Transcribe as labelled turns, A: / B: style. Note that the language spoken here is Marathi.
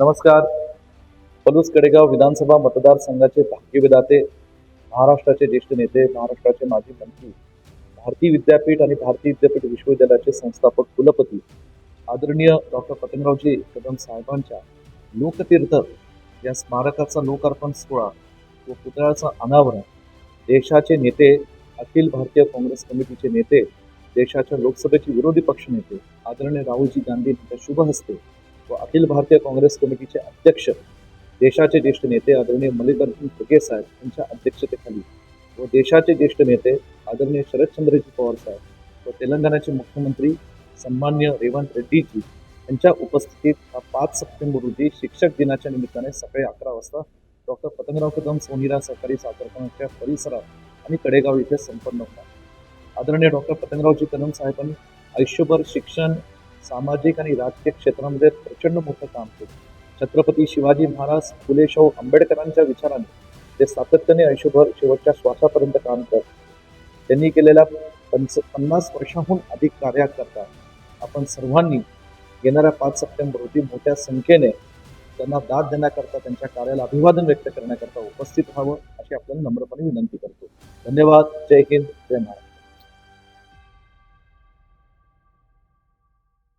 A: नमस्कार. पलूस कडेगाव विधानसभा मतदारसंघाचे भाग्यविधाते महाराष्ट्राचे ज्येष्ठ नेते महाराष्ट्राचे माजी मंत्री भारतीय विद्यापीठ आणि भारतीय विद्यापीठ विश्वविद्यालयाचे संस्थापक कुलपती आदरणीय डॉक्टर पतंगरावजी कदम साहेबांच्या लोकतीर्थ या स्मारकाचा लोकार्पण सोहळा व पुतळ्याचं अनावरण देशाचे नेते अखिल भारतीय काँग्रेस कमिटीचे नेते देशाच्या लोकसभेचे विरोधी पक्षनेते आदरणीय राहुलजी गांधी यांच्या शुभ हस्ते व अखिल भारतीय काँग्रेस कमिटीचे अध्यक्ष देशाचे ज्येष्ठ नेते आदरणीय मल्लिकार्जुन खरगे साहेब यांच्या अध्यक्षतेखाली व देशाचे ज्येष्ठ नेते आदरणीय शरदचंद्रजी पवार साहेब व तेलंगणाचे मुख्यमंत्री सन्मान्य रेवंत रेड्डीजी यांच्या उपस्थितीत हा पाच सप्टेंबर रोजी शिक्षक दिनाच्या निमित्ताने सकाळी अकरा वाजता डॉक्टर पतंगराव कदम सोनीरा सहकारी साखर कारखान्याच्या परिसरात आणि कडेगाव इथे संपन्न होणार. आदरणीय डॉक्टर पतंगरावजी कदम साहेबांनी आयुष्यभर शिक्षण सामाजिक आणि राजकीय क्षेत्रामध्ये प्रचंड मोठं काम केलं. छत्रपती शिवाजी महाराज फुले शाहू आंबेडकरांच्या विचाराने ते सातत्याने आयुष्यभर शेवटच्या श्वासापर्यंत काम करत त्यांनी केलेल्या पंच पन्नास वर्षाहून अधिक कार्याकरता आपण सर्वांनी येणाऱ्या पाच सप्टेंबर रोजी मोठ्या संख्येने त्यांना दाद देण्याकरता त्यांच्या कार्याला अभिवादन व्यक्त करण्याकरता उपस्थित व्हावं अशी आपल्याला नम्रपणे विनंती करतो. धन्यवाद. जय हिंद. जय महाराज